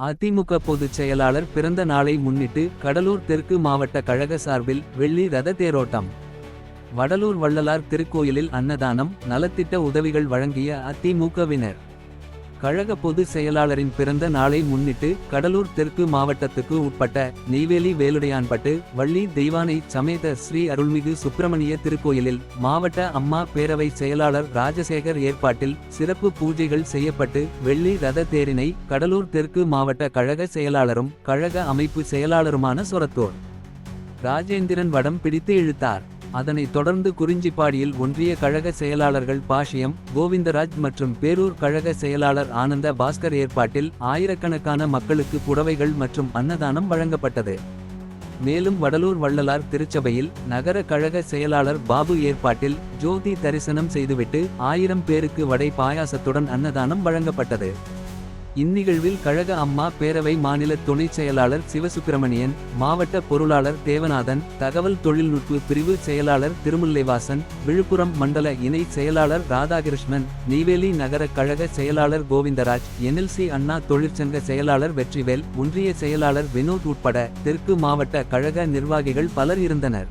அதிமுக பொதுச் செயலாளர் பிறந்த நாளை முன்னிட்டு கடலூர் தெற்கு மாவட்ட கழக சார்பில் வெள்ளி ரத தேரோட்டம். வடலூர் வள்ளலார் திருக்கோயிலில் அன்னதானம் நலத்திட்ட உதவிகள் வழங்கிய அதிமுகவினர். கழக பொதுச் செயலாளரின் பிறந்த நாளை முன்னிட்டு கடலூர் தெற்கு மாவட்டத்துக்கு உட்பட்ட நெய்வேலி வேலுடையான்பட்டு வள்ளி தெய்வானை சமேத ஸ்ரீ அருள்மிகு சுப்பிரமணிய திருக்கோயிலில் மாவட்ட அம்மா பேரவை செயலாளர் ராஜசேகர் ஏற்பாட்டில் சிறப்பு பூஜைகள் செய்யப்பட்டு வெள்ளி ரத தேரினை கடலூர் தெற்கு மாவட்ட கழக செயலாளரும் கழக அமைப்பு செயலாளருமான சொரத்தோர் ராஜேந்திரன் வடம் பிடித்து இழுத்தார். அதனைத் தொடர்ந்து குறிஞ்சிப்பாடியில் ஒன்றிய கழக செயலாளர்கள் பாஷியம் கோவிந்தராஜ் மற்றும் பேரூர் கழக செயலாளர் ஆனந்த பாஸ்கர் ஏற்பாட்டில் ஆயிரக்கணக்கான மக்களுக்கு புடவைகள் மற்றும் அன்னதானம் வழங்கப்பட்டது. மேலும் வடலூர் வள்ளலார் திருச்சபையில் நகர கழக செயலாளர் பாபு ஏற்பாட்டில் ஜோதி தரிசனம் செய்துவிட்டு ஆயிரம் பேருக்கு வடை பாயாசத்துடன் அன்னதானம் வழங்கப்பட்டது. இந்நிகழ்வில் கழக அம்மா பேரவை மாநில துணைச் செயலாளர் சிவசுப்பிரமணியன் மாவட்ட பொருளாளர் தேவநாதன் தகவல் தொழில்நுட்ப பிரிவு செயலாளர் திருமுல்லைவாசன் விழுப்புரம் மண்டல இணை செயலாளர் ராதாகிருஷ்ணன் நெய்வேலி நகர கழக செயலாளர் கோவிந்தராஜ் என்எல்சி அண்ணா தொழிற்சங்க செயலாளர் வெற்றிவேல் ஒன்றிய செயலாளர் வினோத் உட்பட தெற்கு மாவட்ட கழக நிர்வாகிகள் பலர் இருந்தனர்.